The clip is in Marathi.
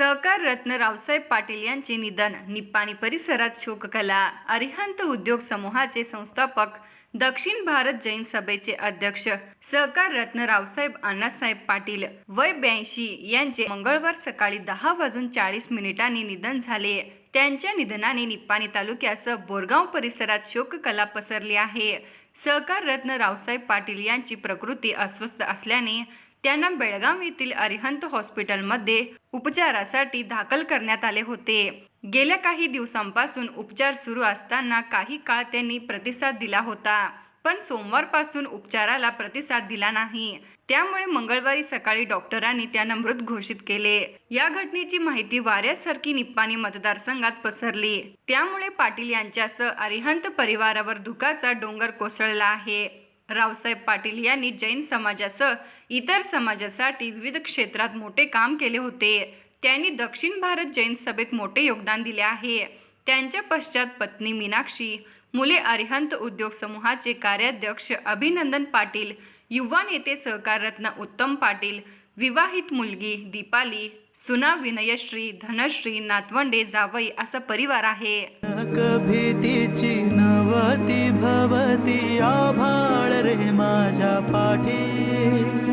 सहकार रत्न रावसाहेब पाटील यांचे निधन निप्पाणी परिसरात शोककला. अरिहंत उद्योग समूहाचे संस्थापक दक्षिण भारत जैन सभेचे अध्यक्ष सहकार रत्न रावसाहेब अण्णासाहेब पाटील. वय ब्याऐंशी यांचे मंगळवार सकाळी दहा वाजून चाळीस मिनिटांनी निधन झाले. त्यांच्या निधनाने निप्पाणी तालुक्यासह बोरगाव परिसरात शोककला पसरली आहे. सहकार रत्न रावसाहेब पाटील यांची प्रकृती अस्वस्थ असल्याने त्यांना बेळगाव येथील अरिहंत हॉस्पिटलमध्ये उपचारासाठी दाखल करण्यात आले होते. गेल्या काही दिवसांपासून उपचार सुरू असताना काही काळ त्यांनी प्रतिसाद दिला होता पण सोमवारपासून उपचाराला प्रतिसाद दिला नाही. त्यामुळे मंगळवारी सकाळी डॉक्टरांनी त्यांना मृत घोषित केले. या घटनेची माहिती वाऱ्यासारखी निप्पाणी मतदारसंघात पसरली. त्यामुळे पाटील यांच्यासह अरिहंत परिवारावर धुकाचा डोंगर कोसळला आहे. रावसाहेब पाटील यांनी जैन समाजासह इतर समाजासाठी विविध क्षेत्रात मोठे काम केले होते. त्यांनी दक्षिण भारत जैन सभेत मोठे योगदान दिले आहे. त्यांच्या पश्चात पत्नी मीनाक्षी मुले अरिहंत उद्योग समूहाचे कार्याध्यक्ष अभिनंदन पाटील युवा नेते सहकाररत्न उत्तम पाटील विवाहित मुलगी दीपाली सुना विनयश्री धनश्री नातवंडे जावई असा परिवार आहे. रे माझ्या पाठी.